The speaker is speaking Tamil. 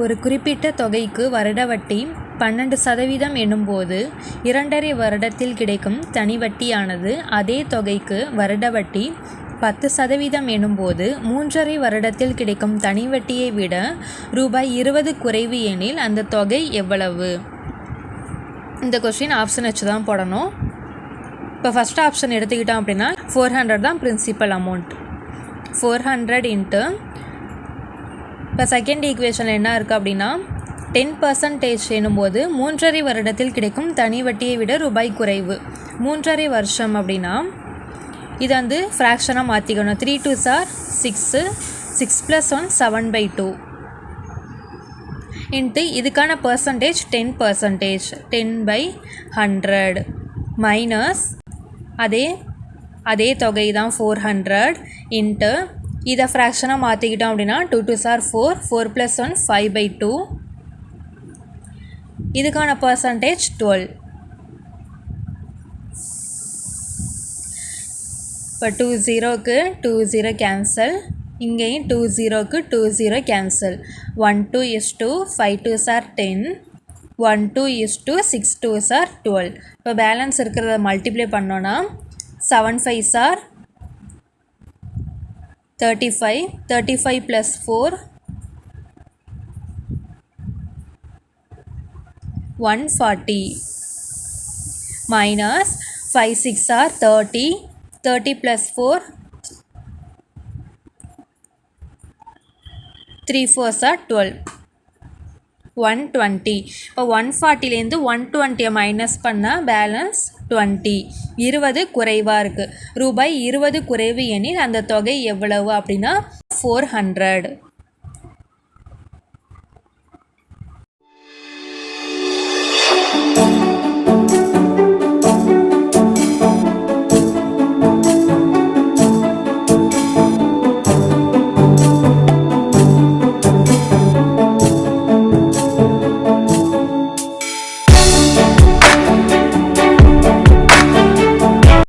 ஒரு குறிப்பிட்ட தொகைக்கு வருட வட்டி பன்னெண்டு சதவீதம் எனும்போது இரண்டரை வருடத்தில் கிடைக்கும் தனி வட்டியானது அதே தொகைக்கு வருட வட்டி பத்து சதவீதம் எனும்போது மூன்றரை வருடத்தில் கிடைக்கும் தனி வட்டியை விட ரூபாய் இருபது குறைவு எனில் அந்த தொகை எவ்வளவு? இந்த கொஸ்டின் ஆப்ஷன் வச்சு தான் போடணும். இப்போ ஃபஸ்ட் ஆப்ஷன் எடுத்துக்கிட்டோம் அப்படின்னா ஃபோர் ஹண்ட்ரட் தான் principal amount four hundred into இப்போ செகண்ட் ஈக்குவேஷனில் என்ன இருக்குது அப்படின்னா டென் பர்சன்டேஜ் எனும்போது மூன்றரை வருடத்தில் கிடைக்கும் தனி வட்டியை விட ரூபாய் குறைவு. மூன்றரை வருஷம் அப்படின்னா இதை வந்து ஃப்ராக்ஷனாக மாற்றிக்கணும் three two sir six six plus one seven by two into இதுக்கான percentage ten percentage ten by hundred minus அதே அதே தொகை தான் ஃபோர் ஹண்ட்ரட் இன்ட்டு இதை ஃப்ராக்ஷனாக மாற்றிக்கிட்டோம் அப்படின்னா two two sir four four plus one five by two இதுக்கான பர்சன்டேஜ் டுவெல் இப்போ டூ ஜீரோக்கு டூ ஜீரோ கேன்சல் இங்கேயும் டூ ஜீரோக்கு two zero cancel one two is two five two sir ten one two is two six two sir twelve இப்போ பேலன்ஸ் இருக்கிறத மல்டிப்ளை பண்ணோன்னா seven five sir thirty five thirty five plus four one forty minus five six are thirty thirty plus four three fours are twelve one twenty இப்போ ஒன் ஃபார்ட்டிலேருந்து ஒன் டுவெண்ட்டியை மைனஸ் பண்ணால் பேலன்ஸ் டுவெண்ட்டி இருபது குறைவாக இருக்குது ரூபாய் இருபது குறைவு எனில் அந்த தொகை எவ்வளவு அப்படின்னா ஃபோர் ஹண்ட்ரட்